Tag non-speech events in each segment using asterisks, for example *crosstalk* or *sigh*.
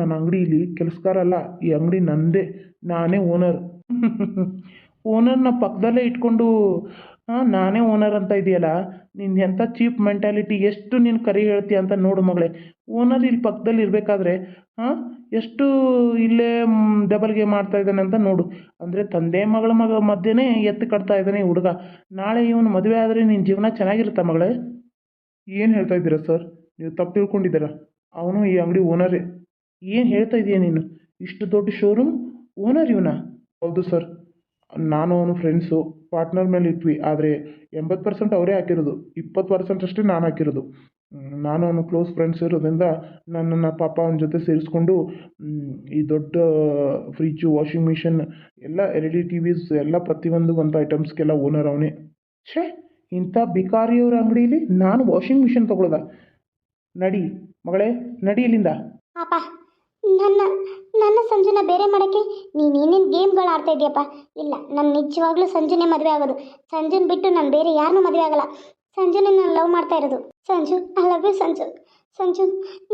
ನನ್ನ ಅಂಗಡಿಲಿ ಕೆಲಸಗಾರ ಅಲ್ಲ, ಈ ಅಂಗಡಿ ನಂದೇ, ನಾನೇ ಓನರ್. ಓನರ್ನ ಪಕ್ಕದಲ್ಲೇ ಇಟ್ಕೊಂಡು, ಹಾಂ, ನಾನೇ ಓನರ್ ಅಂತ ಇದೆಯಲ್ಲ ನಿನ್ನ ಎಂಥ ಚೀಪ್ ಮೆಂಟಾಲಿಟಿ, ಎಷ್ಟು ನೀನು ಕರಿ ಹೇಳ್ತೀಯ ಅಂತ ನೋಡು ಮಗಳೇ. ಓನರ್ ಇಲ್ಲಿ ಪಕ್ಕದಲ್ಲಿ ಇರಬೇಕಾದ್ರೆ, ಹಾಂ, ಎಷ್ಟು ಇಲ್ಲೇ ಡಬಲ್ ಗೇಮ್ ಮಾಡ್ತಾ ಇದ್ದಾನೆ ಅಂತ ನೋಡು. ಅಂದರೆ ತಂದೆ ಮಗಳ ಮಗ ಮಧ್ಯೆನೇ ಎತ್ತು ಕಟ್ತಾ ಇದ್ದಾನೆ ಹುಡುಗ. ನಾಳೆ ಇವನು ಮದುವೆ ಆದರೆ ನಿನ್ನ ಜೀವನ ಚೆನ್ನಾಗಿರುತ್ತಾ ಮಗಳೇ? ಏನು ಹೇಳ್ತಾ ಇದ್ದೀರಾ ಸರ್? ನೀವು ತಪ್ಪು ತಿಳ್ಕೊಂಡಿದ್ದೀರಾ? ಅವನು ಈ ಅಂಗಡಿ ಓನರೇ. ಏನು ಹೇಳ್ತಾ ಇದೀಯ ನೀನು? ಇಷ್ಟು ದೊಡ್ಡ ಶೋರೂಮ್ ಓನರ್ ಇವನ? ಹೌದು ಸರ್ ನಾನು ಅವನು ಫ್ರೆಂಡ್ಸು ಪಾರ್ಟ್ನರ್ ಮೇಲೆ ಇಟ್ವಿ ಆದರೆ ಎಂಬತ್ತು ಪರ್ಸೆಂಟ್ ಅವರೇ ಹಾಕಿರೋದು. ಇಪ್ಪತ್ತು ಪರ್ಸೆಂಟ್ ಅಷ್ಟೇ ನಾನು ಹಾಕಿರೋದು. ನಾನು ಅವನು ಕ್ಲೋಸ್ ಫ್ರೆಂಡ್ಸ್ ಇರೋದ್ರಿಂದ ನನ್ನನ್ನು ಪಾಪ ಅವನ ಜೊತೆ ಸೇರಿಸ್ಕೊಂಡು ಈ ದೊಡ್ಡ ಫ್ರಿಜ್ಜು ವಾಷಿಂಗ್ ಮಿಷಿನ್ ಎಲ್ಲ L E D T Vs ಎಲ್ಲ ಪ್ರತಿಯೊಂದು ಒಂದು ಐಟಮ್ಸ್ಗೆಲ್ಲ ಓನರ್ ಅವನೇ. ಛೇ, ಇಂಥ ಬಿಕಾರಿಯವ್ರ ಅಂಗಡಿಯಲ್ಲಿ ನಾನು ವಾಷಿಂಗ್ ಮಿಷಿನ್ ತೊಗೊಳ್ದ? ನಡಿ ಮಗಳೇ, ನಡಿ ಇಲ್ಲಿಂದ. ನನ್ನ ನನ್ನ ಸಂಜುನ ಬೇರೆ ಮಾಡೋಕ್ಕೆ ನೀನು ಏನೇನು ಗೇಮ್ಗಳು ಆಡ್ತಾ ಇದೆಯಪ್ಪ? ಇಲ್ಲ, ನಾನು ನಿಜವಾಗ್ಲೂ ಸಂಜುನೇ ಮದುವೆ ಆಗೋದು. ಸಂಜುನ ಬಿಟ್ಟು ನಾನು ಬೇರೆ ಯಾರನ್ನೂ ಮದುವೆ ಆಗಲ್ಲ. ಸಂಜುನೇ ನಾನು ಲವ್ ಮಾಡ್ತಾ ಇರೋದು. Sanju I love you Sanju. Sanju,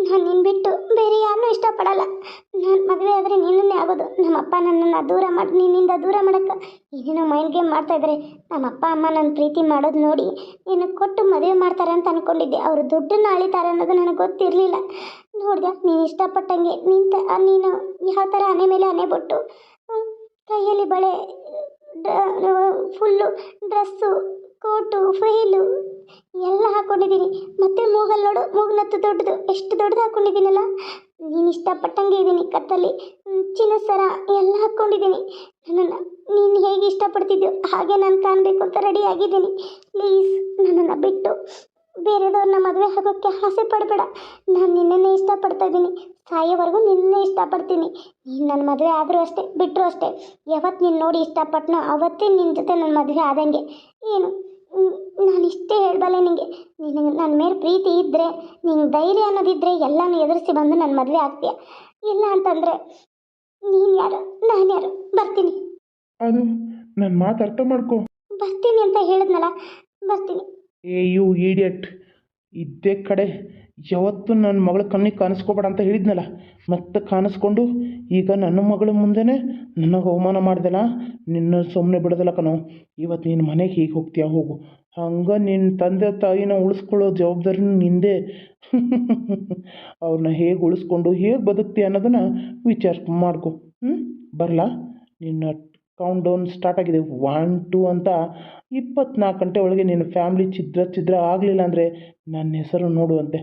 ನಾನು ನಿನ್ನ ಬಿಟ್ಟು ಬೇರೆ ಯಾರನ್ನೂ ಇಷ್ಟಪಡಲ್ಲ. ನಾನು ಮದುವೆ ಆದರೆ ನಿನ್ನನ್ನೇ ಆಗೋದು. ನಮ್ಮ ಅಪ್ಪ ನನ್ನನ್ನು ದೂರ ಮಾಡಿ, ನಿನ್ನಿಂದ ದೂರ ಮಾಡೋಕ್ಕೆ ಏನೇನೋ ಮೈಂಡ್ ಗೇಮ್ ಮಾಡ್ತಾ ಇದ್ದಾರೆ ನಮ್ಮ ಅಪ್ಪ ಅಮ್ಮ ನನ್ನ ಪ್ರೀತಿ ಮಾಡೋದು ನೋಡಿ ನಿನ್ನ ಕೊಟ್ಟು ಮದುವೆ ಮಾಡ್ತಾರೆ ಅಂತ ಅಂದ್ಕೊಂಡಿದ್ದೆ ಅವರು ದುಡ್ಡನ್ನು ಅಳಿತಾರೆ ಅನ್ನೋದು ನನಗೆ ಗೊತ್ತಿರಲಿಲ್ಲ. ನೋಡಿದೆ, ನೀನು ಇಷ್ಟಪಟ್ಟಂಗೆ ನಿಂತ, ನೀನು ಯಾವ ಥರ ಅನೆ ಮೇಲೆ ಅನೆ ಬಿಟ್ಟು ಕೈಯಲ್ಲಿ ಬಳೆ ಫುಲ್ಲು, ಡ್ರೆಸ್ಸು ಕೋಟು, ಫೈಲು ಎಲ್ಲ ಹಾಕ್ಕೊಂಡಿದ್ದೀನಿ ಮತ್ತೆ ಮೂಗಲ್ಲಿ ನೋಡು ಮೂಗ್ನತ್ತು ದೊಡ್ಡದು. ಎಷ್ಟು ದೊಡ್ಡದು ಹಾಕೊಂಡಿದ್ದೀನಲ್ಲ? ನೀನು ಇಷ್ಟಪಟ್ಟಂಗೆ ಇದ್ದೀನಿ ಕತ್ತಲ್ಲಿ. ಚಿನ್ನ ಸರ ಎಲ್ಲ ಹಾಕ್ಕೊಂಡಿದ್ದೀನಿ ನನ್ನನ್ನು ನೀನು ಹೇಗೆ ಇಷ್ಟಪಡ್ತಿದ್ಯೋ ಹಾಗೆ ನಾನು ಕಾಣಬೇಕು ಅಂತ ರೆಡಿ ಆಗಿದ್ದೀನಿ. ಪ್ಲೀಸ್ ನನ್ನನ್ನು ಬಿಟ್ಟು. ಬೇರೆದವ್ರನ್ನ ಮದುವೆ ಆಗೋಕ್ಕೆ ಆಸೆ ಪಡಬೇಡ. ನಾನು ನಿನ್ನನ್ನೇ ಇಷ್ಟಪಡ್ತಾ ಇದ್ದೀನಿ. ಸಾಯೋವರೆಗೂ ನಿನ್ನೇ ಇಷ್ಟಪಡ್ತೀನಿ. ನೀನು ನನ್ನ ಮದುವೆ ಆದರೂ ಅಷ್ಟೇ ಬಿಟ್ಟರು ಅಷ್ಟೇ. ಯಾವತ್ತು ನೀನು ನೋಡಿ ಇಷ್ಟಪಟ್ಟನೋ ಅವತ್ತೇ ನಿನ್ನ ಜೊತೆ ನನ್ನ ಮದುವೆ ಆದಂಗೆ. ಏನು? ನಾನು ಇಷ್ಟೇ ಹೇಳಬಲ್ಲೆ ನಿನಗೆ ನಿನಗೆ ನನ್ನ ಮೇಲೆ ಪ್ರೀತಿ ಇದ್ದರೆ ನಿಂಗೆ ಧೈರ್ಯ ಅನ್ನೋದಿದ್ದರೆ ಎಲ್ಲನೂ ಎದುರಿಸಿ ಬಂದು ನನ್ನ ಮದುವೆ ಆಗ್ತೀಯ? ಇಲ್ಲ ಅಂತಂದರೆ ನೀನು ಯಾರು? ನಾನು ಯಾರು? ಬರ್ತೀನಿ. ನನ್ನ ಮಾತು ಅರ್ಥ ಮಾಡ್ಕೊ. ಬರ್ತೀನಿ ಅಂತ ಹೇಳಿದ್ನಲ್ಲ ಬರ್ತೀನಿ. ಏ, ಯು ಈಡಿಯಟ್ ಇದ್ದೇ ಕಡೆ ಯಾವತ್ತು ನನ್ನ ಮಗಳ ಕಣ್ಣಿಗೆ ಕಾಣಿಸ್ಕೋಬೇಡ ಅಂತ ಹೇಳಿದ್ನಲ್ಲ. ಮತ್ತೆ ಕಾಣಿಸ್ಕೊಂಡು ಈಗ ನನ್ನ ಮಗಳ ಮುಂದೆನೇ ನನಗೆ ಅವಮಾನ ಮಾಡ್ದಲ್ಲ ನಿನ್ನ ಸುಮ್ಮನೆ ಬಿಡೋದಿಲ್ಲ ಕಣೋ. ಇವತ್ತು ನಿನ್ನ ಮನೆಗೆ ಹೀಗೆ ಹೋಗ್ತೀಯ? ಹೋಗು. ಹಂಗೆ ನಿನ್ನ ತಂದೆ ತಾಯಿನ ಉಳಿಸ್ಕೊಳ್ಳೋ ಜವಾಬ್ದಾರಿ ನಿಂದೆ. *laughs* ಅವ್ರನ್ನ ಹೇಗೆ ಉಳಿಸ್ಕೊಂಡು ಹೇಗೆ ಬದುಕ್ತೀಯ ಅನ್ನೋದನ್ನು ವಿಚಾರ ಮಾಡ್ಕೊ. ಹ್ಞೂ ಬರಲಾ? ನಿನ್ನ ಕೌಂಟ್ ಡೌನ್ ಸ್ಟಾರ್ಟ್ ಆಗಿದೆ. ಒನ್ ಟು ಅಂತ ಇಪ್ಪತ್ನಾಲ್ಕು ಗಂಟೆ ಒಳಗೆ ನಿನ್ನ ಫ್ಯಾಮ್ಲಿ ಛಿದ್ರ ಛಿದ್ರ ಆಗಲಿಲ್ಲ ಅಂದರೆ ನನ್ನ ಹೆಸರು ನೋಡುವಂತೆ.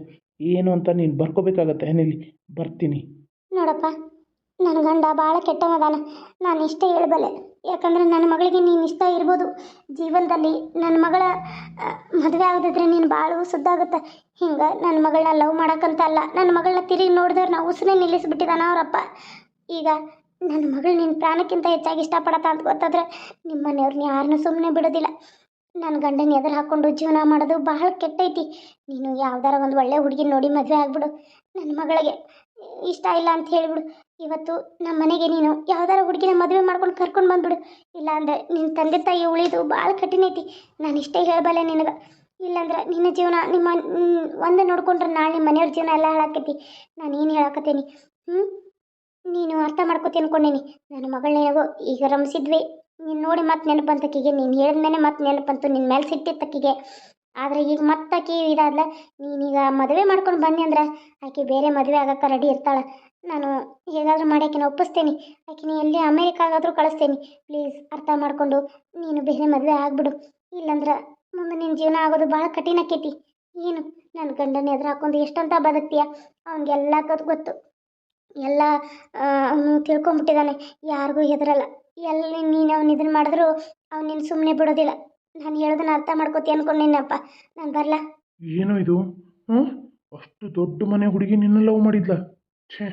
ಏನು ಅಂತ ನೀನು ಬರ್ಕೋಬೇಕಾಗತ್ತೆ. ಏನಿಲ್ಲಿ ಬರ್ತೀನಿ. ನೋಡಪ್ಪ, ನನ್ನ ಗಂಡ ಭಾಳ ಕೆಟ್ಟವದಾನ ನಾನು ಇಷ್ಟೇ ಹೇಳಬಲ್ಲೆ. ಯಾಕಂದರೆ ನನ್ನ ಮಗಳಿಗೆ ನೀನು ಇಷ್ಟ ಇರ್ಬೋದು. ಜೀವನದಲ್ಲಿ ನನ್ನ ಮಗಳ ಮದುವೆ ಆಗದಿದ್ರೆ ನೀನು ಭಾಳ ಸುದ್ದಾಗುತ್ತೆ. ಹಿಂಗೆ ನನ್ನ ಮಗಳನ್ನ ಲವ್ ಮಾಡೋಕ್ಕಂತ ಅಲ್ಲ. ನನ್ನ ಮಗಳನ್ನ ತಿರುಗಿ ನೋಡಿದವ್ರು ನಾವು ಉಸಿರೇ ನಿಲ್ಲಿಸ್ಬಿಟ್ಟಿದ್ದಾನ ಅವರಪ್ಪ. ಈಗ ನನ್ನ ಮಗಳು ನಿನ್ನ ಪ್ರಾಣಕ್ಕಿಂತ ಹೆಚ್ಚಾಗಿ ಇಷ್ಟಪಡತ್ತ ಅಂತ ಗೊತ್ತಾದ್ರೆ ನಿಮ್ಮ ಮನೆಯವ್ರನ್ನ ಯಾರನ್ನೂ ಸುಮ್ಮನೆ ಬಿಡೋದಿಲ್ಲ. ನನ್ನ ಗಂಡನ ಎದುರು ಹಾಕ್ಕೊಂಡು ಜೀವನ ಮಾಡೋದು ಬಹಳ ಕೆಟ್ಟೈತಿ. ನೀನು ಯಾವ್ದಾರ ಒಂದು ಒಳ್ಳೆ ಹುಡುಗಿ ನೋಡಿ ಮದುವೆ ಆಗ್ಬಿಡು. ನನ್ನ ಮಗಳಿಗೆ ಇಷ್ಟ ಇಲ್ಲ ಅಂತ ಹೇಳಿಬಿಡು. ಇವತ್ತು ನಮ್ಮ ಮನೆಗೆ ನೀನು ಯಾವ್ದಾರ ಹುಡುಗಿನ ಮದುವೆ ಮಾಡ್ಕೊಂಡು ಕರ್ಕೊಂಡು ಬಂದ್ಬಿಡು. ಇಲ್ಲ ಅಂದರೆ ನಿನ್ನ ತಂದೆ ತಾಯಿ ಉಳಿದು ಭಾಳ ಕಠಿಣ ಐತಿ. ನಾನು ಇಷ್ಟೇ ಹೇಳಬಲ್ಲೆ ನಿನಗೆ. ಇಲ್ಲಾಂದ್ರೆ ನಿನ್ನ ಜೀವನ ನಿಮ್ಮ ಒಂದೇ ನೋಡ್ಕೊಂಡ್ರೆ ನಾಳೆ ನಿಮ್ಮ ಮನೆಯವ್ರ ಜೀವನ ಎಲ್ಲ ಹೇಳಾಕೈತಿ. ನಾನು ಏನು ಹೇಳಕತ್ತೀನಿ? ಹ್ಞೂ ನೀನು ಅರ್ಥ ಮಾಡ್ಕೋತಿ ಅನ್ಕೊಂಡೀನಿ. ನನ್ನ ಮಗಳನ್ನೇಗೋ ಈಗ ರಮಿಸಿದ್ವಿ. ನೀನು ನೋಡಿ ಮತ್ತೆ ನೆನಪು ಬಂತಕ್ಕಿಗೆ ನೀನು ಹೇಳಿದ್ಮೇಲೆ ಮತ್ತೆ ನೆನಪಂತು ನಿನ್ನ ಮೇಲೆ ಸಿಟ್ಟಿತ್ತಕ್ಕಿಗೆ ಆದರೆ ಈಗ ಮತ್ತೆ ಆಕಿ ಇದಾದ್ಲ ನೀನೀಗ ಮದುವೆ ಮಾಡ್ಕೊಂಡು ಬನ್ನಿ ಅಂದ್ರೆ ಆಕೆ ಬೇರೆ ಮದುವೆ ಆಗಕ್ಕೆ ರೆಡಿ ಇರ್ತಾಳೆ. ನಾನು ಹೇಗಾದರೂ ಮಾಡಿ ಆಕಿನ ಒಪ್ಪಿಸ್ತೇನೆ. ಆಕಿನ ಎಲ್ಲಿ ಅಮೇರಿಕಾಗಾದರೂ ಕಳಿಸ್ತೇನೆ. ಪ್ಲೀಸ್ ಅರ್ಥ ಮಾಡಿಕೊಂಡು ನೀನು ಬೇರೆ ಮದುವೆ ಆಗಿಬಿಡು. ಇಲ್ಲಂದ್ರೆ ಮುಂದೆ ನಿನ್ನ ಜೀವನ ಆಗೋದು ಭಾಳ ಕಠಿಣ ಆಕೈತಿ. ಏನು? ನನ್ನ ಗಂಡನ ಎದುರು ಹಾಕೊಂಡು ಎಷ್ಟಂತ ಬದುಕ್ತೀಯ? ಅವನಿಗೆಲ್ಲ ಗೊತ್ತು. ಎಲ್ಲ ಅವನು ತಿಳ್ಕೊಂಬಿಟ್ಟಿದ್ದಾನೆ ಯಾರಿಗೂ ಹೆದರಲ್ಲ. ಎಲ್ಲಿ ನೀನು ಅವ್ನು ಇದನ್ನು ಮಾಡಿದ್ರು ಅವ್ನು ನಿನ್ನ ಸುಮ್ಮನೆ ಬಿಡೋದಿಲ್ಲ. ನಾನು ಹೇಳೋದನ್ನ ಅರ್ಥ ಮಾಡ್ಕೋತಿ ಅನ್ಕೊಂಡಿನಪ್ಪ. ನಾನು ಬರಲಾ? ಏನು ಇದು? ಅಷ್ಟು ದೊಡ್ಡ ಮನೆ ಹುಡುಗಿ ನಿನ್ನ ಲವ್ ಮಾಡಿದ್ಲ? ಛೇ,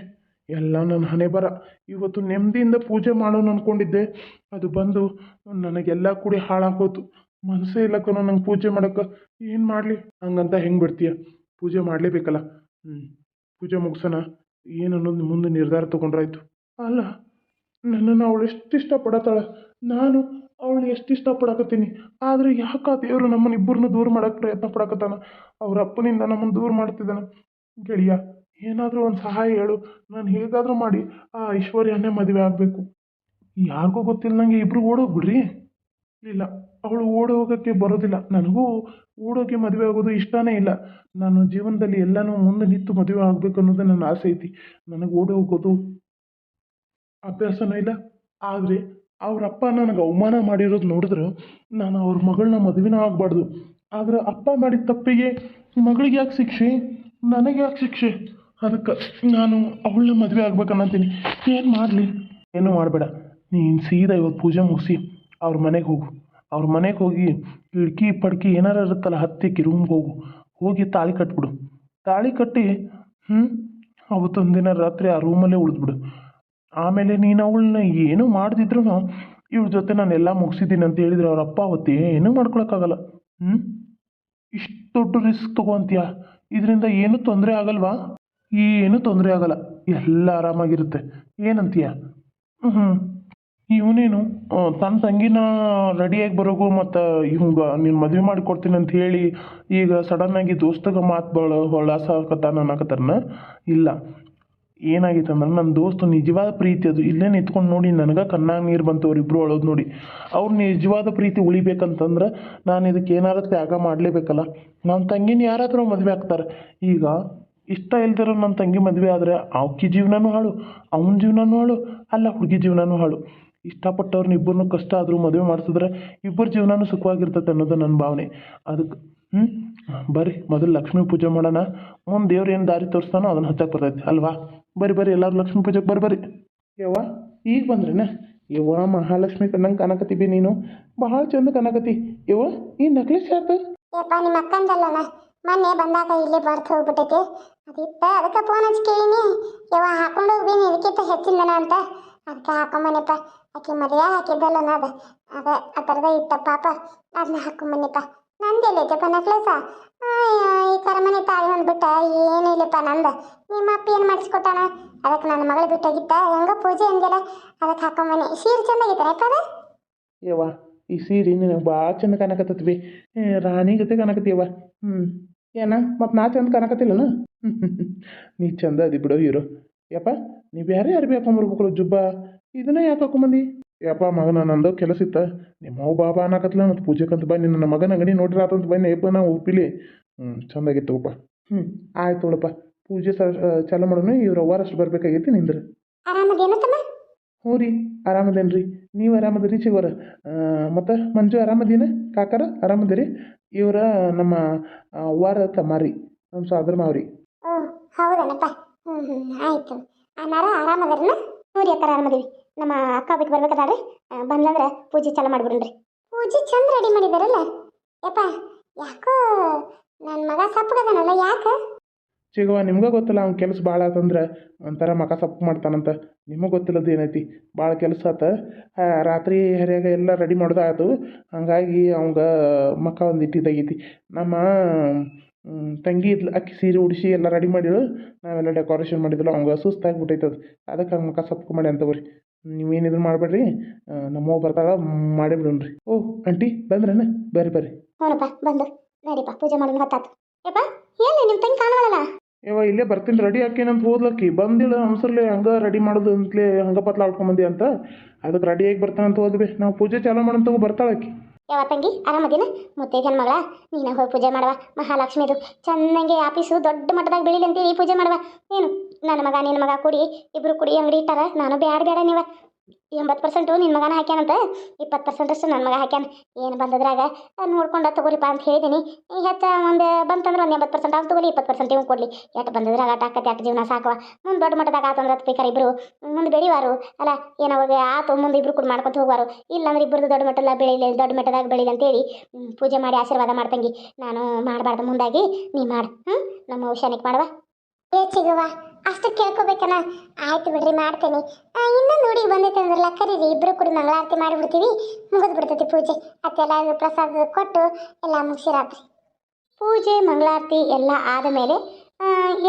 ಎಲ್ಲ ನನ್ನ ಹಣೆ ಬರ. ಇವತ್ತು ನೆಮ್ಮದಿಯಿಂದ ಪೂಜೆ ಮಾಡೋಣ ಅಂದ್ಕೊಂಡಿದ್ದೆ ಅದು ಬಂದು ನನಗೆಲ್ಲ ಕೂಡಿ ಹಾಳಾಗೋತು ಮನಸ್ಸೇ ಇಲ್ಲ ಕಣೋ ನಂಗೆ ಪೂಜೆ ಮಾಡೋಕ್ಕೆ. ಏನು ಮಾಡಲಿ? ಹಂಗಂತ ಹೆಂಗೆ ಬಿಡ್ತೀಯ? ಪೂಜೆ ಮಾಡಲೇಬೇಕಲ್ಲ. ಹ್ಞೂ ಪೂಜೆ ಮುಗಿಸೋಣ. ಏನು ಮುಂದೆ ನಿರ್ಧಾರ ತಗೊಂಡ್ರಾಯ್ತು? ಅಲ್ಲ, ನನ್ನನ್ನು ಅವಳು ಎಷ್ಟು ಇಷ್ಟಪಡತ್ತಾಳೆ? ನಾನು ಅವಳು ಎಷ್ಟು ಇಷ್ಟಪಡಕತ್ತೀನಿ? ಆದರೆ ಯಾಕೆ ದೇವರು ನಮ್ಮನ್ನ ಇಬ್ಬರನ್ನ ದೂರ ಮಾಡೋಕೆ ಪ್ರಯತ್ನ ಪಡಕತ್ತಾನ? ಅವ್ರ ಅಪ್ಪನಿಂದ ನಮ್ಮನ್ನು ದೂರ ಮಾಡ್ತಿದ್ದಾನೆ. ಗೆಳೆಯ, ಏನಾದರೂ ಒಂದು ಸಹಾಯ ಹೇಳು. ನಾನು ಹೇಗಾದರೂ ಮಾಡಿ ಆ ಐಶ್ವರ್ಯನೇ ಮದುವೆ ಆಗಬೇಕು. ಯಾರಿಗೂ ಗೊತ್ತಿಲ್ಲ ನನಗೆ ಇಬ್ಬರು ಓಡೋಗ್ಬಿಡ್ರಿ. ಇಲ್ಲ. ಅವಳು ಓಡೋಗೋಕ್ಕೆ ಬರೋದಿಲ್ಲ. ನನಗೂ ಓಡೋಕೆ ಮದುವೆ ಆಗೋದು ಇಷ್ಟನೇ ಇಲ್ಲ. ನಾನು ಜೀವನದಲ್ಲಿ ಎಲ್ಲನೂ ಮುಂದೆ ನಿಂತು ಮದುವೆ ಆಗಬೇಕು ಅನ್ನೋದು ನನ್ನ ಆಸೆ ಐತಿ. ನನಗೆ ಓಡೋಗೋದು ಅಭ್ಯಾಸನೂ ಇಲ್ಲ. ಆದರೆ ಅವ್ರ ಅಪ್ಪ ನನಗೆ ಅವಮಾನ ಮಾಡಿರೋದು ನೋಡಿದ್ರೆ ನಾನು ಅವ್ರ ಮಗಳನ್ನ ಮದುವೆನ ಆಗಬಾರ್ದು. ಆದ್ರೆ ಅಪ್ಪ ಮಾಡಿದ ತಪ್ಪಿಗೆ ಮಗಳಿಗೆ ಯಾಕೆ ಶಿಕ್ಷೆ? ನನಗೆ ಯಾಕೆ ಶಿಕ್ಷೆ? ಅದಕ್ಕೆ ನಾನು ಅವಳನ್ನ ಮದುವೆ ಆಗ್ಬೇಕನ್ನತ್ತೀನಿ ಏನು ಮಾಡಲಿ? ಏನೂ ಮಾಡಬೇಡ. ನೀನು ಸೀದಾ ಇವತ್ತು ಪೂಜೆ ಮುಗಿಸಿ ಅವ್ರ ಮನೆಗೆ ಹೋಗು. ಅವ್ರ ಮನೆಗೆ ಹೋಗಿ ಕಿಡ್ಕಿ ಪಡ್ಕಿ ಏನಾರ ಇರುತ್ತಲ್ಲ ಹತ್ತಿಕ್ಕಿ ರೂಮ್ಗೆ ಹೋಗು. ಹೋಗಿ ತಾಳಿ ಕಟ್ಬಿಡು. ತಾಳಿ ಕಟ್ಟಿ ಹ್ಞೂ ಅವತ್ತೊಂದು ದಿನ ರಾತ್ರಿ ಆ ರೂಮಲ್ಲೇ ಉಳಿದ್ಬಿಡು. ಆಮೇಲೆ ನೀನು ಅವಳನ್ನ ಏನೂ ಮಾಡ್ದಿದ್ರು ಇವ್ರ ಜೊತೆ ನಾನು ಎಲ್ಲ ಮುಗಿಸಿದ್ದೀನಿ ಅಂತ ಹೇಳಿದ್ರೆ ಅವ್ರ ಅಪ್ಪ ಅವತ್ತು ಏನೂ ಮಾಡ್ಕೊಳಕ್ಕಾಗಲ್ಲ. ಹ್ಞೂ ಇಷ್ಟು ದೊಡ್ಡ ರಿಸ್ಕ್ ತೊಗೊತೀಯ? ಇದರಿಂದ ಏನೂ ತೊಂದರೆ ಆಗಲ್ವಾ? ಏನೂ ತೊಂದರೆ ಆಗಲ್ಲ. ಎಲ್ಲ ಆರಾಮಾಗಿರುತ್ತೆ. ಏನಂತೀಯ? ಹ್ಞೂ ಇವನೇನು ತನ್ನ ತಂಗಿನ ರೆಡಿಯಾಗಿ ಬರೋಗು ಮತ್ತು ಇವಂಗ ನೀನು ಮದುವೆ ಮಾಡಿಕೊಡ್ತೀನಿ ಅಂತ ಹೇಳಿ ಈಗ ಸಡನ್ನಾಗಿ ದೋಸ್ತಗ ಮಾತು ಬಳ ಹೊಳಾಸ ಹಾಕತ್ತಾನ ಅನ್ನಕತ್ತಾರನ? ಇಲ್ಲ. ಏನಾಗಿತ್ತು ಅಂದ್ರೆ ನನ್ನ ದೋಸ್ತು ನಿಜವಾದ ಪ್ರೀತಿ ಅದು. ಇಲ್ಲೇ ನಿಂತ್ಕೊಂಡು ನೋಡಿ ನನಗೆ ಕಣ್ಣಾಗ ನೀರು ಬಂತು ಅವ್ರಿಬ್ರು ಅಳೋದು ನೋಡಿ. ಅವ್ರು ನಿಜವಾದ ಪ್ರೀತಿ ಉಳಿಬೇಕಂತಂದ್ರೆ ನಾನು ಇದಕ್ಕೆ ಏನಾದ್ರೂ ತ್ಯಾಗ ಮಾಡಲೇಬೇಕಲ್ಲ. ನನ್ನ ತಂಗಿನ ಯಾರಾದರೂ ಮದುವೆ ಆಗ್ತಾರೆ. ಈಗ ಇಷ್ಟ ಇಲ್ದಿರೋ ನನ್ನ ತಂಗಿ ಮದುವೆ ಆದರೆ ಆಕಿ ಜೀವನನೂ ಹಾಳು, ಅವನ ಜೀವನನೂ ಹಾಳು, ಅಲ್ಲ ಹುಡುಗಿ ಜೀವನನೂ ಹಾಳು. ಇಷ್ಟಪಟ್ಟವ್ರನ್ನ ಇಬ್ಬರನ್ನೂ ಕಷ್ಟ ಆದರೂ ಮದುವೆ ಮಾಡಿಸಿದ್ರೆ ಇಬ್ಬರ ಜೀವನನೂ ಸುಖವಾಗಿರ್ತೈತೆ ಅನ್ನೋದು ನನ್ನ ಭಾವನೆ. ಅದಕ್ಕೆ ಹ್ಞೂ ಬರ್ರಿ, ಮೊದಲು ಲಕ್ಷ್ಮೀ ಪೂಜೆ ಮಾಡೋಣ. ಮುಂದೆ ದೇವ್ರು ಏನು ದಾರಿ ತೋರಿಸ್ತಾನೋ ಅದನ್ನು ಹಚ್ಚಕ್ಕೆ ಬರ್ತೈತಿ, ಅಲ್ವಾ? ಬರ್ರಿ ಬರ್ರಿ, ಎಲ್ಲರೂ ಲಕ್ಷ್ಮೀ ಪೂಜೆಗೆ ಬರ್ರಿ ಬರ್ರಿ. ಯವ್ವ, ಈಗ ಬಂದ್ರೇನ? ಯವ್ವ, ಮಹಾಲಕ್ಷ್ಮಿ ಕಣ್ಣಂಗೆ ಬಿ ನೀನು. ಬಹಳ ಚಂದ ಕಾಣಕತ್ತಿ ಯವ್ವ, ಈ ನಕ್ಲೆಸ್ ಯಾರ್ದು? ಯಪ್ಪ ನಿಮ್ಮ ಮೊನ್ನೆ ಬಂದಾಗ ಇಲ್ಲೇ ಬರ್ತು ಹೋಗ್ಬಿಟ್ಟೈತಿ. ಅದಕ್ಕೆ ಫೋನ್ ಹಚ್ಚಿ ಕೇಳಿನಿ. ಯವ್ವ, ಹಾಕೊಂಡು ಹೋಗ್ಬೀನಿ ಇದಕ್ಕಿಂತ ಅಂತ. ಅದಕ್ಕೆ ಹಾಕೊಂಬನಿಪ್ಪ ಆಕೆ ಮದುವೆ ಹಾಕಿದ್ದಲ್ಲ ನಾದ. ಅದ ಆ ಥರದ ಇತ್ತ ಪಾಪ ಅದನ್ನ ಹಾಕೊಂಬನಿಪ್ಪ ನಂದೆಲ್ಲೈತಪ್ಪ ನಕ್ಲೇಸ ಈ ಕರಮನೆ ತಾಯಿ ಒಂದು ಬಿಟ್ಟ ಏನಿಲ್ಲಪ್ಪ ನಂದ. ನಿಮ್ಮ ಅಪ್ಪ ಏನು ಮಾಡಿಸ್ಕೊಟ್ಟಾನ? ಅದಕ್ಕೆ ನನ್ನ ಮಗಳು ಬಿಟ್ಟಾಗಿತ್ತ ಹೆಂಗ ಪೂಜೆ ಹೆಂಗೆಲ್ಲ ಅದಕ್ಕೆ ಹಾಕೊಂಬನಿ ಸೀರೆ ಚಂದಾಗಿತ್ತಾನಪ್ಪ ಅದ? ಯವ್ವ, ಈ ಸೀರೆ ನಿನಗೆ ಭಾಳ ಚಂದ ಕಾಣಕತ್ತತ್ವಿ ಏ, ರಾಣಿ ಜೊತೆ ಕಾಣಕತ್ತೀವ ಹ್ಞೂ ಏನ, ಮತ್ತು ನಾ ಚಂದ ಕಾಣಕತ್ತಿಲ್ಲನ? *laughs* ನೀ ಚಂದ ಅದಿ ಬಿಡೋ ಹೀರೋ ಯಪ್ಪ ನೀವು ಯಾರೇ ಅರ್ಬಿ ಹಾಕೊಂಬರ್ಬೇಕು ಜುಬ್ಬ ಇದನ್ನ ಯಾಕೆ ಹಾಕೊಂಬಂದಿ? ಯಪ್ಪ ಮಗನ ನಂದು ಕೆಲಸ ಇತ್ತ. ನಿಮ್ಮ ಬಾಬ ಬಾಬಾ ಅನ್ನಕತ್ಲ ಮತ್ತು ಪೂಜೆಕಂತ ಬನ್ನಿ ನನ್ನ ಮಗನ ಅಂಗಡಿ ನೋಡ್ರಿ ಆತಂತ ಬನ್ನಿ ಯಪ್ಪ ನಾವು ಉಪ್ಪಿಲಿ. ಹ್ಞೂ ಚಂದಾಗಿತ್ತವಪ್ಪ ಹ್ಞೂ ಆಯ್ತು ನೋಡಪ್ಪ ಪೂಜೆ ಸ ಚಾಲು ಮಾಡೋಣ ಇವ್ರು ಅವ್ವಾರಷ್ಟು ಬರ್ಬೇಕಾಗೈತಿ ನಿಂದ್ರ. ಹ್ಞೂ ರೀ ಆರಾಮದೇನು ರೀ ನೀವು ಆರಾಮದಿರಿ ಚಿಗೋರ ಮತ್ತು ಮಂಜು ಆರಾಮದೀನ? ಕಾಕರ ಆರಾಮದಿರಿ? ಇವರ ನಮ್ಮ ಅವ್ವಾರ ತಮ್ಮ ರೀ ನಮ್ಮ ಸಾದ್ರ ಮಾವ್ರಿ ಹೌದನಪ್ಪ. ಹ್ಞೂ ಹ್ಞೂ ಆಯಿತು. ಅನ್ನಾರ ಆರಾಮದಾರನ ಹ್ಞೂ ರೀ ಅಕ್ಕಾರ ಆರಾಮದೀವಿ ನಮ್ಮ ಅಕ್ಕ ಬಿಟ್ಟು ಬರ್ಬೇಕಾದ್ರೆ ಬಂದಂದ್ರೆ ಪೂಜೆ ಚಾಲು ಮಾಡಿಬಿಡ್ರಿ ಪೂಜೆ ಚಂದ ರೆಡಿ ಮಾಡಿದಾರಲ್ಲ? ಯಪ್ಪ ಯಾಕೋ ನನ್ನ ಮಗ ಸಪ್ಪಗದನಲ್ಲ ಯಾಕೆ? ಚಿಗವ ನಿಮ್ಗೆ ಗೊತ್ತಿಲ್ಲ ಅವ್ನ ಕೆಲಸ ಭಾಳ ಆತಂದ್ರೆ ಒಂಥರ ಮಕ ಸಪ್ಪು ಮಾಡ್ತಾನಂತ. ನಿಮಗೆ ಗೊತ್ತಿಲ್ಲದ ಏನೈತಿ? ಭಾಳ ಕೆಲಸ ಆತ. ರಾತ್ರಿ ಹರಿಯಾಗ ಎಲ್ಲ ರೆಡಿ ಮಾಡೋದು ಹಾಗಾಗಿ ಹಂಗಾಗಿ ಅವಂಗ ಮಕ ಒಂದು ಇಟ್ಟಿದ್ದಾಗೈತಿ. ನಮ್ಮ ತಂಗಿ ಇದ್ಲು ಅಕ್ಕಿ ಸೀರೆ ಉಡಿಸಿ ಎಲ್ಲ ರೆಡಿ ಮಾಡಿಳು ನಾವೆಲ್ಲ ಡೆಕೋರೇಷನ್ ಮಾಡಿದ್ಲು ಅವಂಗ ಸುಸ್ತಾಗ್ಬಿಟ್ಟೈತೆ ಅದು ಅದಕ್ಕೆ ಹಂಗೆ ಮುಖ ಸಪ್ಪು ಮಾಡಿ ಅಂತ ಬರ್ರಿ ನೀವೇನಿದ್ರು ಮಾಡಬೇಡ್ರಿ. ನಮ್ಮವ್ವ ಬರ್ತಾಳ ಮಾಡೇ ರೀ ಓ ಆಂಟಿ ಬಂದ್ರೇನ? ಬರ್ರಿ ಬರ್ರಿ. ಹ್ಞೂನಪ್ಪ ಬಂದು. ನಡಿಪ್ಪ ಪೂಜೆ ಮಾಡೋಣ ಹೊತ್ತಾತು. ಯಪ್ಪ ಎಲ್ಲಿ ನಿಮ್ಮ ತಂಗಿ ಕಾಣವಲ್ಲ ಯವ್ವ ಇಲ್ಲೇ ಬರ್ತೀನಿ ರೆಡಿ ಹಾಕೇನಂತ ಹೋದ್ಲಕ್ಕಿ. ಬಂದಿಲ್ಲ ಅಂಸರ್ಲೆ ಹಂಗೆ ರೆಡಿ ಮಾಡೋದು ಅಂತಲೇ ಹಂಗೆ ಪತ್ಲ ಆಡ್ಕೊಂಬಂದಿ ಅಂತ. ಅದಕ್ಕೆ ರೆಡಿಯಾಗಿ ಬರ್ತಾನಂತ ಹೋದ್ವಿ. ನಾವು ಪೂಜೆ ಚಾಲೂ ಮಾಡಂತ ಬರ್ತಾಳಕ್ಕಿ. ಯಾವ ತಂಗಿ? ಆರಾಮದಿನ ಮತ್ತೆ ಜನ್ಮಗಳ ನೀನ ಹೋಗಿ ಪೂಜೆ ಮಾಡುವ. ಮಹಾಲಕ್ಷ್ಮಿದು. ಚೆನ್ನಾಗಿ ಆಫೀಸು ದೊಡ್ಡ ಮಟ್ಟದಾಗ ಬೆಳೀಲಿ ಅಂತೀವಿ ಪೂಜೆ ಮಾಡುವ. ಏನು? ನನ್ನ ಮಗ, ನಿನ್ನ ಮಗ ಕೂಡಿ, ಇಬ್ರು ಕುಡಿ ಅಂಗಡಿ ಇಟ್ಟಾರ? ನಾನು ಬ್ಯಾಡ ಬೇಡ ನೀವ. ಎಂಬತ್ತು ಪರ್ಸೆಂಟು ನಿನ್ನ ಮಗನ ಹಾಕ್ಯಾನಂತ? ಇಪ್ಪತ್ತು ಪರ್ಸೆಂಟ್ ಅಷ್ಟು ನನ್ನ ಮಗ ಹಾಕ್ಯಾನ. ಏನು ಬಂದದ್ರಾಗ? ನೋಡ್ಕೊಂಡ ತಗೋರಿಪ್ಪ ಅಂತ ಹೇಳಿದ್ದೀನಿ ಹೆಚ್ಚ ಒಂದು ಬಂತಂದ್ರೆ ಒಂದು ಎಂಬತ್ತು ಪರ್ಸೆಂಟ್ ಅವ್ನು ತಗೊಳ್ಳಿ ಇಪ್ಪತ್ತು ಪರ್ಸೆಂಟ್ ಇವ್ನು ಕೊಡಲಿ. ಎಷ್ಟು ಬಂದದ್ರಾಗ ಆಟ ಆಕತ್ತೆ ಅಟ್ಟು ಜೀವನ ಸಾಕುವ. ಮುಂದೆ ದೊಡ್ಡ ಮಟ್ಟದಾಗ ಆತಂದ್ರೆ ಹತ್ತು ಬೇಕಾರೆ ಇಬ್ಬರು ಮುಂದೆ ಬೆಳಿವಾರು. ಅಲ್ಲ, ಏನು ಆತು, ಮುಂದೆ ಇಬ್ರು ಕೂಡ ಮಾಡ್ಕೊತ ಹೋಗುವಾರು. ಇಲ್ಲಾಂದ್ರೆ ಇಬ್ಬರದು ದೊಡ್ಡ ಮಟ್ಟಲ್ಲ ಬೆಳಿಲಿ, ದೊಡ್ಡ ಮಟ್ಟದಾಗ ಬೆಳಿಲಿ ಅಂತೇಳಿ ಪೂಜೆ ಮಾಡಿ ಆಶೀರ್ವಾದ ಮಾಡ್ತಂಗಿ ನಾನು ಮಾಡಬಾರ್ದು ಮುಂದಾಗಿ, ನೀ ಮಾಡು ಹ್ಞೂ ನಮ್ಮ ಔಷಾನಿಕ್ ಮಾಡುವ. ಏ ಚಿಗುವ ಅಷ್ಟು ಕೇಳ್ಕೊಬೇಕನ? ಆಯ್ತು ಬಿಡ್ರಿ ಮಾಡ್ತೇನೆ. ಇನ್ನೂ ನೋಡಿ ಬಂದೈತೆ ಅಂದ್ರೆ ಕರೀರಿ ಇಬ್ಬರು ಕೂಡಿ ಮಂಗಳಾರತಿ ಮಾಡಿಬಿಡ್ತೀವಿ. ಮುಗಿದು ಬಿಡ್ತೈತಿ ಪೂಜೆ. ಅದೆಲ್ಲ ಪ್ರಸಾದ ಕೊಟ್ಟು ಎಲ್ಲ ಮುಗಿಸಿರಾತ್ರಿ. ಪೂಜೆ ಮಂಗಳಾರತಿ ಎಲ್ಲ ಆದ ಮೇಲೆ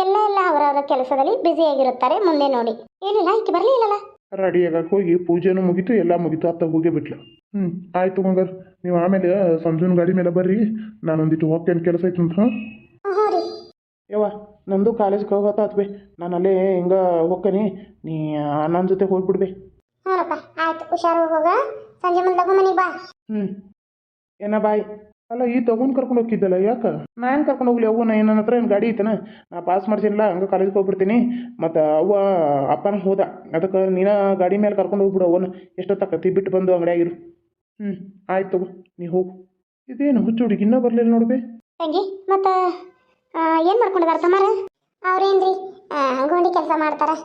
ಎಲ್ಲ ಎಲ್ಲ ಅವರವರ ಕೆಲಸದಲ್ಲಿ ಬ್ಯುಸಿಯಾಗಿರುತ್ತಾರೆ ಮುಂದೆ ನೋಡಿ. ಏನಿಲ್ಲ ಈಕೆ ಬರಲಿಲ್ಲಲ್ಲ ರೆಡಿ ಆಗಕ್ಕೆ ಹೋಗಿ ಪೂಜೆನೂ ಮುಗೀತು ಎಲ್ಲ ಮುಗಿತು ಅತ್ತ ಹೋಗೇ ಬಿಟ್ಲು. ಹ್ಞೂ ಆಯ್ತು ಮಂಗರ್ ನೀವು ಆಮೇಲೆ ಸಂಜುನ ಗಾಡಿ ಮೇಲೆ ಬರ್ರಿ. ನಾನೊಂದಿಟ್ಟು ಹೋಗ್ತೇನೆ ಕೆಲಸ ಐತಂತ. ಹಾಂ ರೀ ಯವ್ವ. ನಂದು ಕಾಲೇಜ್ಗೆ ಹೋಗತ್ತಾತ್ ಬೇ. ನಾನು ಅಲ್ಲೇ ಹಿಂಗೆ ಹೋಗ್ತೀನಿ. ನೀ ನನ್ನ ಜೊತೆ ಹೋಗ್ಬಿಡ್ಬೇ ಹ್ಞೂನಪ್ಪ ಆಯ್ತು. ಹುಷಾರು ಹೋಗ ಸಂಜೆ ಮುಂದೆ ಲಗು ಮನೆಗೆ ಬಾ. ಹ್ಞೂ ಏನ ಬಾಯ್? ಅಲ್ಲ ಈ ತಗೊಂಡು ಕರ್ಕೊಂಡು ಹೋಗಿದ್ದಲ್ಲ ಯಾಕೆ? ನಾನು ಕರ್ಕೊಂಡು ಹೋಗ್ಲಿ? ಅವ್ವ ನಾ ನನ್ನ ಹತ್ರ ಏನು ಗಾಡಿ ಐತನ? ನಾ ಪಾಸ್ ಮಾಡ್ಸಿಲ್ಲ ಹಂಗೆ ಕಾಲೇಜ್ಗೆ ಹೋಗ್ಬಿಡ್ತೀನಿ. ಮತ್ತು ಅವ್ವ ಅಪ್ಪನ ಹೋದ. ಅದಕ್ಕೆ ನೀನ ಗಾಡಿ ಮೇಲೆ ಕರ್ಕೊಂಡು ಹೋಗ್ಬಿಡು ಅವನ್ನ ಎಷ್ಟೊತ್ತಾಕತಿ? ಬಿಟ್ಟು ಬಂದು ಅಂಗಡಿಯಾಗಿರು ಹ್ಞೂ ಆಯ್ತು ತಗೋ. ನೀ ಹೋಗು. ಇದೇನು ಹುಚ್ಚು ಹುಡುಗಿ? ಇನ್ನೂ ಬರಲಿಲ್ಲ ನೋಡ್ಬೇ ತಂಗಿ ಮತ್ತು ಏನು ಮಾಡ್ಕೊಂಡಿದಾರ ತಮ್ಮಾರ ಅವ್ರೇನ್ರಿ ಗೋಂಡಿ ಕೆಲಸ ಮಾಡ್ತಾರೆ.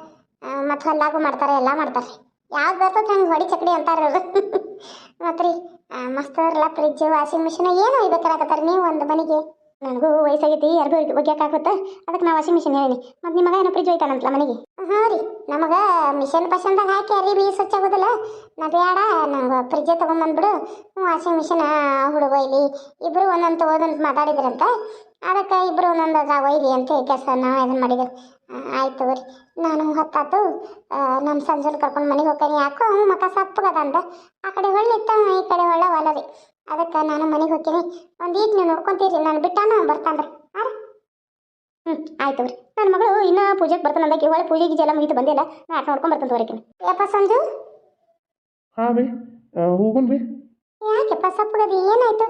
ಮತ್ತು ಹೊಲ್ದಾಗೂ ಮಾಡ್ತಾರೆ, ಎಲ್ಲ ಮಾಡ್ತಾರೆ. ಯಾವ್ದು ಬರ್ತದೆ ಹಂಗೆ ಹೊಡಿ ಚಕಡಿ ಅಂತಾರೆ ಅವರು. *laughs* ಮತ್ತು ರೀ ಮಸ್ತ್ ಅವ್ರಲ್ಲ ಫ್ರಿಜ್ ವಾಷಿಂಗ್ ಮಿಷಿನ್ ಏನು ಒಯ್ಬೇಕಾಗತ್ತಾರೆ ನೀವು ಒಂದು ಮನೆಗೆ? ನನಗೂ ವಯಸ್ಸಾಗೈತಿ, ಯಾರಿಗೂ ಒಗ್ಯಾಕಾಗುತ್ತೆ ಅದಕ್ಕೆ ನಾ ವಾಷಿಂಗ್ ಮಿಷನ್ ಹೇಳಿನಿ. ಮತ್ತು ನಿಮಗ ಮಗ ಏನೋ ಫ್ರಿಜ್ ಒಯ್ತಾನಂತಲ್ಲ ಮನೆಗೆ? ಹಾಂ ರೀ ನಮಗೆ ಮಿಷನ್ ಪಸಂದಾಗ ಹಾಕಿ ಅರಿವಿ ಸ್ವಚ್ಛ ಆಗೋದಿಲ್ಲ. ನಾ ಬೇಡ ನಂಗೆ ಫ್ರಿಜ್ಜೆ ತೊಗೊಂಬಂದ್ಬಿಡು. ವಾಷಿಂಗ್ ಮಿಷಿನ್ ಹುಡುಗ ಒಯ್ಲಿ. ಇಬ್ಬರು ಒಂದೊಂದು ತಗೋದಂತ ಮಾತಾಡಿದ್ರಂತ. ಅದಕ್ಕೆ ಇಬ್ಬರು ಒಂದೊಂದು ಒಯ್ಲಿ ಅಂತ ಕೆಲಸ ನಾವು ಇದನ್ನು ಮಾಡಿದ್ರು. ಆಯ್ತು ರೀ ನಾನು ಹೊತ್ತಾತು. ನಮ್ಮ ಸಂಜೆನ ಕರ್ಕೊಂಡು ಮನೆಗೆ ಹೋಗ್ತೀನಿ. ಯಾಕೋ ಅವ್ನು ಮಕ ಸಪ್ಪಗದ ಅಂತ ಆ ಕಡೆ ಹೊಳ್ಳಿ ಇತ್ತ ಈ ಕಡೆ ಹೊಳ್ಳ ಹೊಲ ರೀ ಅದಕ್ಕೆ ನಾನು ಮನೆಗೆ ಹೋಗ್ತೀನಿ. ಒಂದು ಈಗ ನೀವು ನೋಡ್ಕೊಂತೀರಿ ನಾನು ಬಿಟ್ಟಾನ ಬರ್ತಾನೆ ರೀ. ಹಾಂ ಹ್ಞೂ ಆಯ್ತು ರೀ ನನ್ನ ಮಗಳು ಇನ್ನೂ ಪೂಜೆಗೆ ಬರ್ತಾನೆ ಅಂದಕ್ಕೆ ಒಳ್ಳೆ ಪೂಜೆಗೆ ಗೀಜೆ ಎಲ್ಲ ಮುಗಿತು ಬಂದಿಲ್ಲ. ನಾ ಆಟ ನೋಡ್ಕೊಂಡು ಬರ್ತಾನೆ ತೋರಿಕಿನ ಯಪ್ಪ ಸಂಜು? ಹಾಂ ರೀ ಹೋಗುನ್ ಬೇ. ಯಾಕೆಪ್ಪ ಸಪ್ಪಗದು ಏನಾಯ್ತು?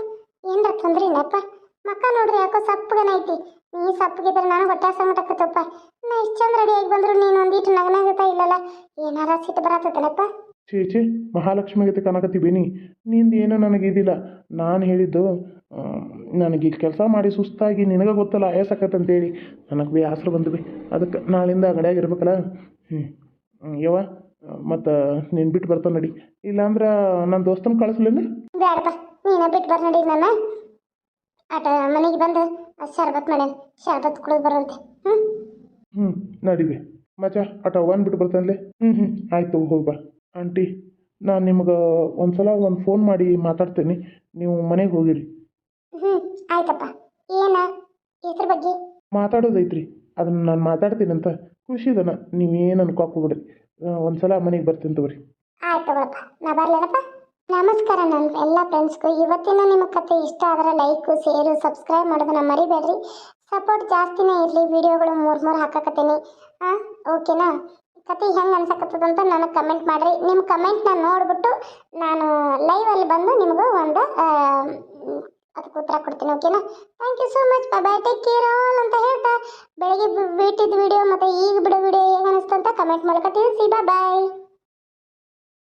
ಏನ್ರ ಇಲ್ಲಪ್ಪ ಮಕ್ಕ ನೋಡ್ರಿ ಯಾಕೋ ಸಪ್ಪಗನೈತಿ ನೀ ಸಪ್ಪಗಿದ್ರೆ ನಾನು ಹೊಟ್ಟೆ ಸಂಗಟಕ್ಕತ್ತಪ್ಪ ನಾ ಇಷ್ಟು ಚಂದ ರೆಡಿಯಾಗಿ ಬಂದ್ರು ನೀನು ಒಂದಿಟ್ಟು ನಗನಾಗುತ್ತಾ ಇಲ್ಲಲ್ಲ? ಏನಾರ ಸಿಟ್ಟು ಬರತ್ತೇನಪ್ಪ? ಛೇ ಛೇ ಮಹಾಲಕ್ಷ್ಮಿ ಗತಿ ಕಾಣಕತ್ತಿ ಬೇನಿ ನಿಂದು ಏನೋ ನನಗಿದಿಲ್ಲ. ನಾನು ಹೇಳಿದ್ದು ನನಗೆ ಕೆಲಸ ಮಾಡಿ ಸುಸ್ತಾಗಿ ನಿನಗೆ ಗೊತ್ತಲ್ಲ ಆಯಾಸ ಅಂತೇಳಿ ನನಗೆ ಬಿ ಆಸರು ಬಂದು ಬಿ. ಅದಕ್ಕೆ ನಾಳಿಂದ ಅಂಗಡಿಯಾಗ ಇರ್ಬೇಕಲ್ಲ? ಹ್ಞೂ ಯವ್ವ ಮತ್ತು ನೀನು ಬಿಟ್ಟು ಬರ್ತಾನೆ ನಡಿ. ಇಲ್ಲಾಂದ್ರೆ ನನ್ನ ದೋಸ್ತನ ಕಳಿಸ್ಲೇನು? ಬ್ಯಾಡಪ್ಪ ನೀನೇ ಬಿಟ್ಟು ಬರ್ ನಡಿ ನನ್ನ. ಆಟ ಮನೆಗೆ ಬಂದು ಶರ್ಬತ್ ಮಾಡ್ಯಾನ. ಶರ್ಬತ್ ಕುಡಿದು ಹ್ಞೂ ಹ್ಞೂ ನಡಿವೆ ಮಚ್ಚ ಆಟ ಒನ್ ಬಿಟ್ಟು ಬರ್ತಾನಲ್ಲಿ ಹ್ಞೂ ಹ್ಞೂ ಆಯಿತು ಹೋಗಿ ಬಾ. ಆಂಟಿ ನಾನು ನಿಮ್ಗೆ ಒಂದು ಸಲ ಒಂದು ಫೋನ್ ಮಾಡಿ ಮಾತಾಡ್ತೀನಿ. ನೀವು ಮನೆಗೆ ಹೋಗಿರಿ. ಹ್ಞೂ ಆಯ್ತಪ್ಪ. ಏನ? ಇದ್ರ ಬಗ್ಗೆ? ಮಾತಾಡೋದೈತ್ರಿ. ಅದನ್ನ ನಾನು ಮಾತಾಡ್ತೀನಂತ ಖುಷಿದನ ನೀವೇನು ಒಂದು ಸಲ ಮನೆಗೆ ಬರ್ತೀನಿ ತಗೋರಿ. ಆಯ್ತು ತಗೊಳಪ್ಪ. ನಾ ಬರ್ಲೇನಪ್ಪ? ನಮಸ್ಕಾರ ನನ್ನ ಎಲ್ಲ ಫ್ರೆಂಡ್ಸ್ಗೂ ಇವತ್ತಿನ ನಿಮ್ಮ ಕತೆ ಇಷ್ಟ ಆದರೆ ಲೈಕು ಶೇರು ಸಬ್ಸ್ಕ್ರೈಬ್ ಮಾಡೋದನ್ನ ಮರಿಬೇಡ್ರಿ. ಸಪೋರ್ಟ್ ಜಾಸ್ತಿನೇ ಇರಲಿ. ವಿಡಿಯೋಗಳು ಮೂರು ಮೂರು ಹಾಕಕತ್ತೀನಿ. ಹಾಂ ಓಕೆನಾ ಕತೆ ಹೆಂಗೆ ಅನ್ಸಕತ್ತದಂತ ನನಗೆ ಕಮೆಂಟ್ ಮಾಡಿರಿ. ನಿಮ್ಮ ಕಮೆಂಟ್ನ ನೋಡಿಬಿಟ್ಟು ನಾನು ಲೈವಲ್ಲಿ ಬಂದು ನಿಮಗೆ ಒಂದು ಅದಕ್ಕೆ ಉತ್ತರ ಕೊಡ್ತೀನಿ ಓಕೆನಾ thank you so much bye bye take care all ಅಂತ ಹೇಳ್ತಾ ಬೆಳಗ್ಗೆ ಬಿಟ್ಟಿದ್ದ ವಿಡಿಯೋ ಮತ್ತು ಈಗ ಬಿಡೋ ವಿಡಿಯೋ ಹೇಗೆ ಅನಿಸ್ತು ಅಂತ ಕಮೆಂಟ್ ಮೂಲಕ ತಿಳಿಸಿ. ಬಾಯ್